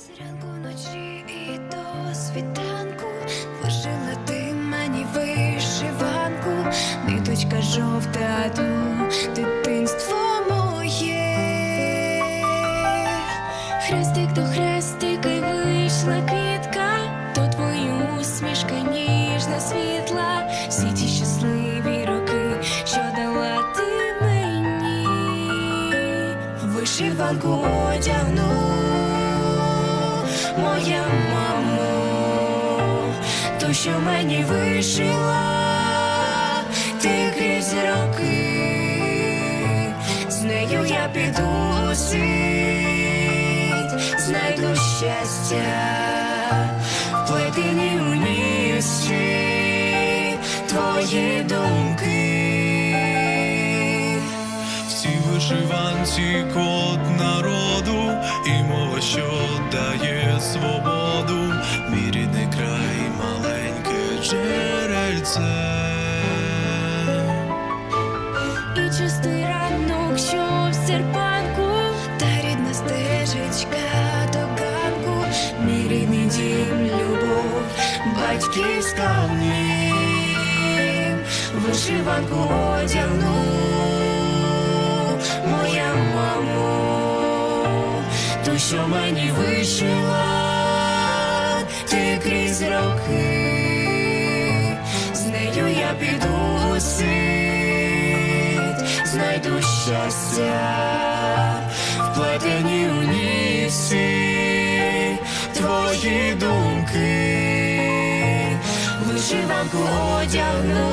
Зранку вночі і до світанку вишила ти мені вишиванку, ниточка жовта дитинство моє. Хрестик до хрестика й вийшла квітка, то твої усмішка ніжна світла, всі ті щасливі роки, що дала ти мені, вишиванку одягну, моя мамо, то, що мені вишила, ти крізь роки, з нею я піду у світ, знайду щастя, вплетені у нісі твої думки. В цій вишиванці код що дає свободу, мій край, маленьке джерельце. І чистий ранок, що серпанку, та рідна стежечка до ганку, рідний дім, любов, батьківська в нім, вишиванку одягну, то, що мені вишила, ти крізь роки, з нею я піду у світ, знайду щастя, вплетені у нісі твої думки, вишиванку одягну,